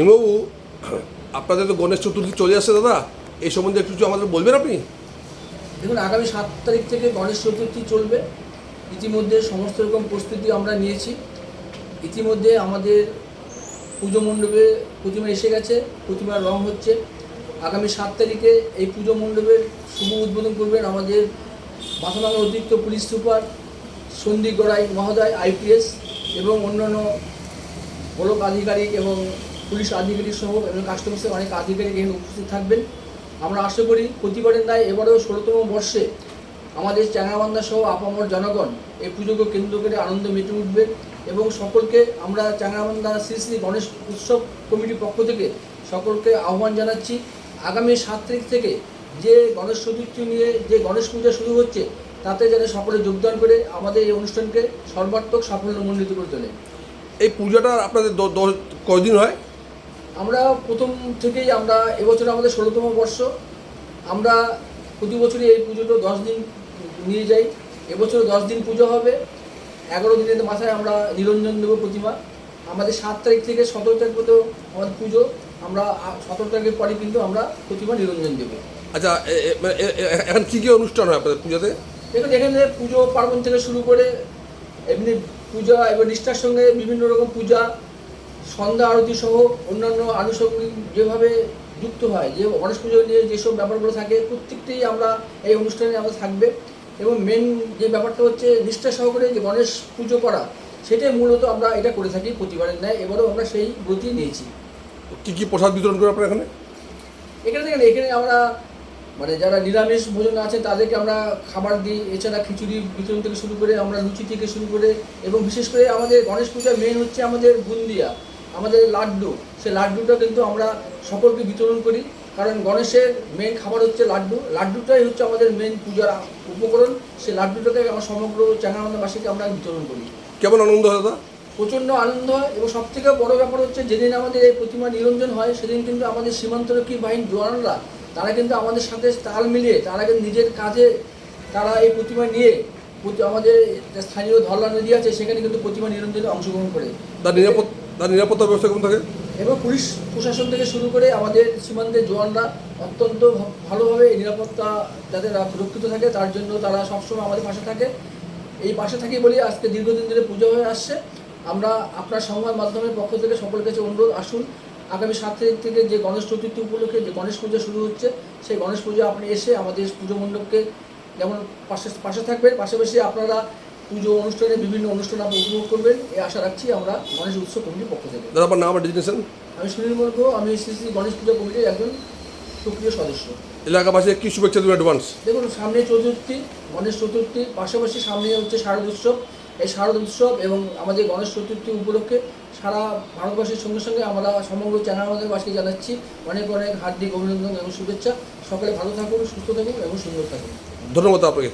ইমবাবু আপনাদের তো গণেশ চতুর্থী চলে আসছে দাদা। এই সম্বন্ধে একটু কিছু আমাদের বলবেন আপনি? দেখুন, আগামী সাত তারিখ থেকে গণেশ চতুর্থী চলবে। ইতিমধ্যে সমস্ত রকম প্রস্তুতি আমরা নিয়েছি। ইতিমধ্যে আমাদের পুজো মণ্ডপে প্রতিমা এসে গেছে, প্রতিমার রং হচ্ছে। আগামী সাত তারিখে এই পুজো মণ্ডপের শুভ উদ্বোধন করবেন আমাদের মাথাভাঙা অতিরিক্ত পুলিশ সুপার সন্দীপ গড়াই মহোদয়, আইপিএস এবং অন্যান্য ব্লক আধিকারিক এবং পুলিশ আধিকারিক সহ এবং কাস্টমার্সের অনেক আধিকারিক এখানে উপস্থিত থাকবেন। আমরা আশা করি প্রতিবারের দায় এবারেও ষোলোতম বর্ষে আমাদের চ্যাংরাবান্ধা সহ আপামর জনগণ এই পুজোকে কেন্দ্র করে আনন্দ মেতে উঠবে এবং সকলকে আমরা চ্যাংরাবান্ধা শ্রী শ্রী গণেশ উৎসব কমিটির পক্ষ থেকে সকলকে আহ্বান জানাচ্ছি। আগামী সাত তারিখ থেকে যে গণেশ চতুর্থী নিয়ে যে গণেশ পূজা শুরু হচ্ছে, তাতে যাতে সকলে যোগদান করে আমাদের এই অনুষ্ঠানকে সর্বাত্মক সাফল্যমণ্ডিত করে তোলে। এই পূজাটা আপনাদের কয়দিন হয়? আমরা প্রথম থেকেই আমরা এবছর আমাদের ষোলোতম বর্ষ। আমরা প্রতি বছরই এই পুজোটা দশ দিন নিয়ে যাই। এবছর দশ দিন পুজো হবে। এগারো দিনের মাথায় আমরা নিরঞ্জন দেবো প্রতিমা। আমাদের সাত তারিখ থেকে সতেরো তারিখ পর্যন্ত আমাদের পুজো। আমরা সতেরো তারিখের পরে কিন্তু আমরা প্রতিমা নিরঞ্জন দেবো। আচ্ছা মানে এখন কী কী অনুষ্ঠান হয় আপনাদের পুজোতে? দেখুন এখানে পুজো পার্বণ থেকে শুরু করে এমনি পূজা এবং নিষ্ঠার সঙ্গে বিভিন্ন রকম পূজা সন্ধ্যা আরতি সহ অন্যান্য আনুষঙ্গিক যেভাবে যুক্ত হয় যে গণেশ পুজো নিয়ে যেসব ব্যাপারগুলো থাকে প্রত্যেকটাই আমরা এই অনুষ্ঠানে আমরা থাকবে। এবং মেন যে ব্যাপারটা হচ্ছে নিষ্ঠা সহকারে যে গণেশ পুজো করা সেটাই মূলত আমরা এটা করে থাকি প্রতিবারের ন্যায়। এবারেও আমরা সেই ব্রতই নিয়েছি। কী কী প্রসাদ বিতরণ করে আপনার এখানে? এখানে দেখেন এখানে আমরা মানে যারা নিরামিষ ভোজন আছে তাদেরকে আমরা খাবার দিই এছাড়া খিচুড়ি বিতরণ থেকে শুরু করে আমরা লুচি থেকে শুরু করে এবং বিশেষ করে আমাদের গণেশ পূজার মেন হচ্ছে আমাদের বুন্দিয়া। আমাদের লাড্ডু সে লাড্ডুটা কিন্তু আমরা সকলকে বিতরণ করি। কারণ গণেশের মেন খাবার হচ্ছে লাড্ডু। লাড্ডুটাই হচ্ছে আমাদের মেন পূজার উপকরণ। সেই লাড্ডুটাকে আমরা সমগ্র চ্যাংরাবান্ধাবাসীকে আমরা বিতরণ করি। কেমন আনন্দ হয় দাদা? প্রচণ্ড আনন্দ হয় এবং সব থেকে বড় ব্যাপার হচ্ছে যেদিন আমাদের এই প্রতিমা নিরঞ্জন হয় সেদিন কিন্তু আমাদের সীমান্তরক্ষী বাহিনীর জওয়ানরা তারা কিন্তু আমাদের সাথে তাল মিলিয়ে তারা কিন্তু নিজের কাজে তারা এই প্রতিমা নিয়ে প্রতি- আমাদের স্থানীয় ধরলা নদী আছে সেখানে কিন্তু প্রতিমা নিরঞ্জনে অংশগ্রহণ করে। তার নিরাপদ তার নিরাপত্তা ব্যবস্থা কেমন থাকে? এবং পুলিশ প্রশাসন থেকে শুরু করে আমাদের সীমান্তের জওয়ানরা অত্যন্ত ভালোভাবে নিরাপত্তা যাতে সুরক্ষিত থাকে, তার জন্য তারা সবসময় আমাদের পাশে থাকে। এই পাশে থাকি বলে আজকে দীর্ঘদিন ধরে পুজো হয়ে আসছে। আমরা আপনার সংবাদ মাধ্যমের পক্ষ থেকে সকলের কাছে অনুরোধ, আসুন। আগামী সাত তারিখ থেকে যে গণেশ চতুর্থী উপলক্ষে যে গণেশ পুজো শুরু হচ্ছে, সেই গণেশ পুজো আপনি এসে আমাদের পুজো মণ্ডপকে যেমন পাশে পাশে থাকবেন, পাশাপাশি আপনারা পুজো অনুষ্ঠানে বিভিন্ন অনুষ্ঠান আপনি উপভোগ করবেন। এই আশা রাখছি আমরা গণেশ উৎসব কমিটির পক্ষ থেকে। দাদা আপনার নাম আর ডেজিনেশন আমি সুনীল মর্গ আমি শ্রী শ্রী গণেশ পূজা কমিটির একজন সক্রিয় সদস্য। এলাকাবাসী কী শুভেচ্ছা দেবেন অ্যাডভান্স দেখুন সামনে চতুর্থী গণেশ চতুর্থী পাশাপাশি সামনে হচ্ছে শারদ উৎসব। এই শারদ উৎসব এবং আমাদের গণেশ চতুর্থী উপলক্ষে সারা ভারতবর্ষের সঙ্গে সঙ্গে আমরা সমগ্র চ্যানেল চ্যানেলবাসীকে জানাচ্ছি অনেক অনেক হার্দিক অভিনন্দন এবং শুভেচ্ছা। সকলে ভালো থাকুন সুস্থ থাকুন এবং সুন্দর থাকুন। ধন্যবাদ আপনাকে।